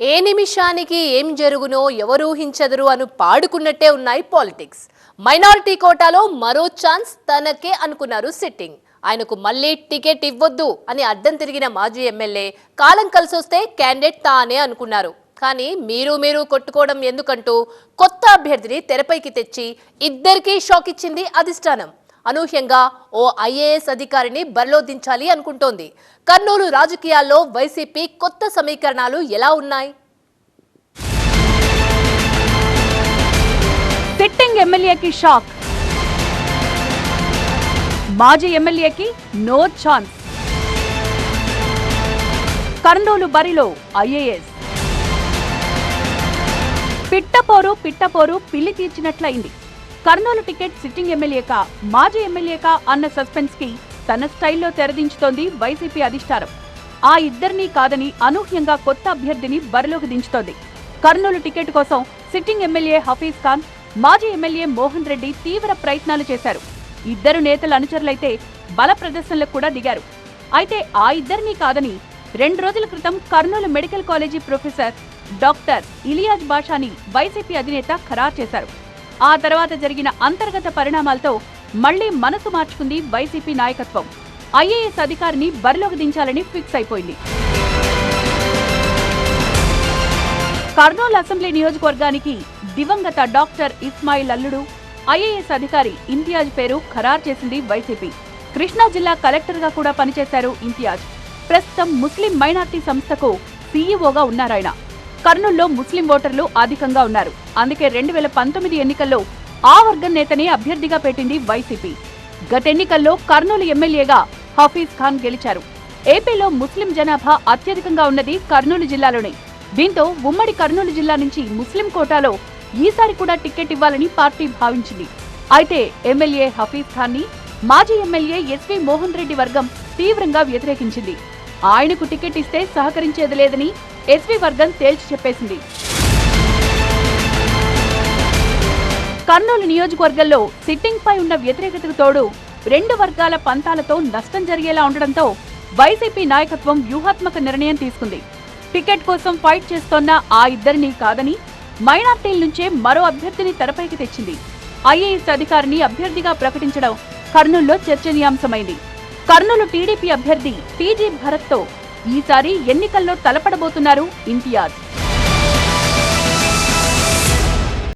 ఏ నిమిషానికి ఏం జరుగునో ఎవరు ఊహించదురు అను పాడుకున్నట్టే ఉన్నాయి పాలిటిక్స్. మైనారిటీ కోటాలో మరో ఛాన్స్ తనకే అనుకున్నారు సిట్టింగ్. ఆయనకు మళ్ళీ టికెట్ ఇవ్వద్దు అని అడ్డం తిరిగిన మాజీ ఎమ్మెల్యే కాలం కలిసొస్తే క్యాండిడేట్ తానే అనుకున్నారు. కానీ మీరు మీరు కొట్టుకోవడం ఎందుకంటూ కొత్త అభ్యర్థిని తెరపైకి తెచ్చి ఇద్దరికీ షాక్ ఇచ్చింది అధిష్టానం. అనూహ్యంగా ఓ ఐఏఎస్ అధికారిని బరిలో దించాలి అనుకుంటోంది. కర్నూలు రాజకీయాల్లో వైసీపీ కొత్త సమీకరణాలు ఎలా ఉన్నాయి? సిట్టింగ్ ఎమ్మెల్యేకి షాక్. మాజీ ఎమ్మెల్యేకి నో ఛాన్స్. కర్నూలు బరిలో ఐఏఎస్. పిట్టపోరు పిట్టపోరు పిల్లి తీర్చినట్లయింది కర్నూలు టికెట్ సిట్టింగ్ ఎమ్మెల్యేకా మాజీ ఎమ్మెల్యేకా అన్న సస్పెన్స్కి తన స్టైల్లో తెరదించుతోంది వైసీపీ అధిష్టానం. ఆ ఇద్దరినీ కాదని అనూహ్యంగా కొత్త అభ్యర్థిని బరిలోకి దించుతోంది. కర్నూలు టికెట్ కోసం సిట్టింగ్ ఎమ్మెల్యే హఫీజ్ ఖాన్ మాజీ ఎమ్మెల్యే మోహన్ రెడ్డి తీవ్ర ప్రయత్నాలు చేశారు. ఇద్దరు నేతల అనుచరులైతే బల ప్రదర్శనలకు కూడా దిగారు. అయితే ఆ ఇద్దరినీ కాదని రెండు రోజుల క్రితం Kurnool medical college professor doctor Iliyaz బాషాని YCP అధినేత ఖరారు చేశారు. ఆ తర్వాత జరిగిన అంతర్గత పరిణామాలతో మళ్ళీ మనసు మార్చుకుంది వైసీపీ నాయకత్వం. ఐఏఎస్ అధికారిని బరిలోకి దించాలని ఫిక్స్ అయిపోయింది. కర్నూలు అసెంబ్లీ నియోజకవర్గానికి దివంగత డాక్టర్ ఇస్మాయిల్ అల్లుడు ఐఏఎస్ అధికారి ఇంతియాజ్ పేరు ఖరారు చేసింది వైసీపీ. కృష్ణా జిల్లా కలెక్టర్గా కూడా పనిచేశారు ఇంతియాజ్. ప్రస్తుతం ముస్లిం మైనార్టీ సంస్థకు సీఈఓగా ఉన్నారాయన. కర్నూల్లో ముస్లిం ఓటర్లు అధికంగా ఉన్నారు. అందుకే రెండు వేల పంతొమ్మిది ఎన్నికల్లో ఆ వర్గం నేతనే అభ్యర్థిగా పెట్టింది వైసీపీ. గత ఎన్నికల్లో కర్నూలు ఎమ్మెల్యేగా హఫీజ్ ఖాన్ గెలిచారు. ఏపీలో ముస్లిం జనాభా అత్యధికంగా ఉన్నది కర్నూలు జిల్లాలోనే. దీంతో ఉమ్మడి కర్నూలు జిల్లా నుంచి ముస్లిం కోటాలో ఈసారి కూడా టికెట్ ఇవ్వాలని పార్టీ భావించింది. అయితే ఎమ్మెల్యే హఫీజ్ ఖాన్ని మాజీ ఎమ్మెల్యే ఎస్వి మోహన్ రెడ్డి వర్గం తీవ్రంగా వ్యతిరేకించింది. ఆయనకు టికెట్ ఇస్తే సహకరించేది లేదని ఎస్వి వర్గం తేల్చి చెప్పేసింది. కర్నూలు నియోజకవర్గంలో సిట్టింగ్ పై ఉన్న వ్యతిరేకతకు తోడు రెండు వర్గాల పంతాలతో నష్టం జరిగేలా ఉండడంతో వైసీపీ నాయకత్వం వ్యూహాత్మక నిర్ణయం తీసుకుంది. టికెట్ కోసం ఫైట్ చేస్తోన్న ఆ ఇద్దరిని కాదని మైనార్టీల నుంచే మరో అభ్యర్థిని తెరపైకి తెచ్చింది. ఐఏఎస్ అధికారిని అభ్యర్థిగా ప్రకటించడం కర్నూలులో చర్చనీయాంశమైంది. కర్నూలు టీడీపీ అభ్యర్థి టీజీ భరత్తో ఈసారి ఎన్నికల్లో తలపడబోతున్నారు ఇంతియాజ్.